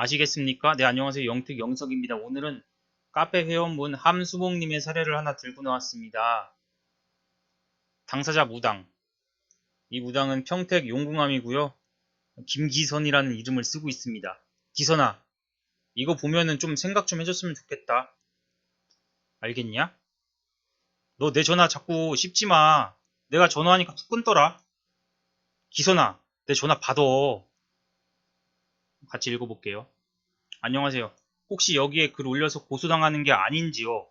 아시겠습니까? 네, 안녕하세요. 영특 영석입니다. 오늘은 카페 회원분 함수봉님의 사례를 하나 들고 나왔습니다. 당사자 무당. 이 무당은 평택 용궁함이고요. 김기선이라는 이름을 쓰고 있습니다. 기선아, 이거 보면은 좀 생각 좀 해줬으면 좋겠다. 알겠냐? 너 내 전화 자꾸 씹지 마. 내가 전화하니까 툭 끊더라. 기선아, 내 전화 받아. 같이 읽어볼게요. 안녕하세요. 혹시 여기에 글 올려서 고소당하는 게 아닌지요?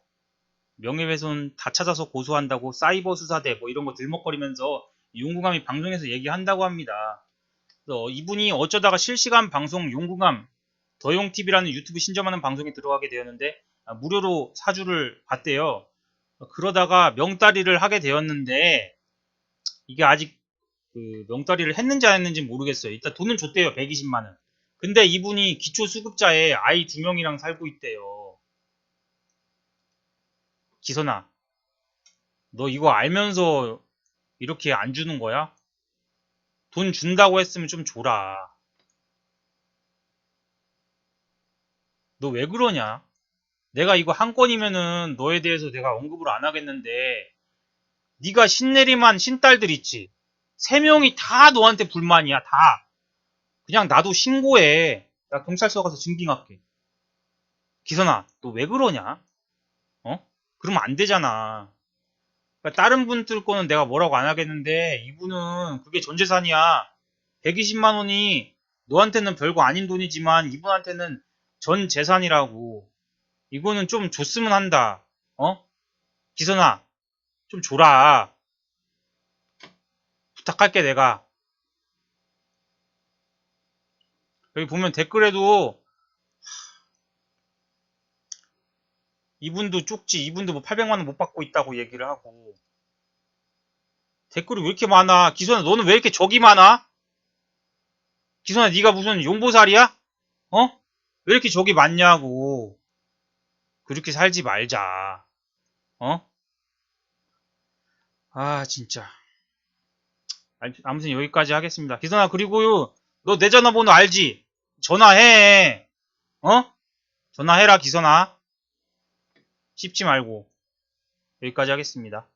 명예훼손 다 찾아서 고소한다고 사이버 수사대 뭐 이런 거 들먹거리면서 용궁함이 방송에서 얘기한다고 합니다. 그래서 이분이 어쩌다가 실시간 방송 용궁함 더용TV라는 유튜브 신점하는 방송에 들어가게 되었는데 아, 무료로 사주를 받대요. 그러다가 명다리를 하게 되었는데 이게 아직 그 명다리를 했는지 안 했는지 모르겠어요. 일단 돈은 줬대요. 120만 원. 근데 이분이 기초수급자에 아이 두 명이랑 살고 있대요. 기선아, 너 이거 알면서 이렇게 안 주는 거야? 돈 준다고 했으면 좀 줘라. 너 왜 그러냐? 내가 이거 한 건이면은 너에 대해서 내가 언급을 안 하겠는데 네가 신내림한 신딸들 있지? 세 명이 다 너한테 불만이야, 다. 그냥 나도 신고해. 나 경찰서 가서 증빙할게. 기선아, 너 왜 그러냐? 어? 그러면 안 되잖아. 그러니까 다른 분들 거는 내가 뭐라고 안 하겠는데 이분은 그게 전 재산이야. 120만 원이 너한테는 별거 아닌 돈이지만 이분한테는 전 재산이라고. 이거는 좀 줬으면 한다. 어? 기선아, 좀 줘라. 부탁할게 내가. 여기 보면 댓글에도 이분도 쪽지, 이분도 뭐 800만 원 못 받고 있다고 얘기를 하고 댓글이 왜 이렇게 많아? 기선아 너는 왜 이렇게 적이 많아? 기선아 네가 무슨 용보살이야? 어? 왜 이렇게 적이 많냐고 그렇게 살지 말자 어? 아 진짜 아, 아무튼 여기까지 하겠습니다 기선아 그리고요 너 내 전화번호 알지? 전화해. 어? 전화해라, 기선아. 씹지 말고. 여기까지 하겠습니다.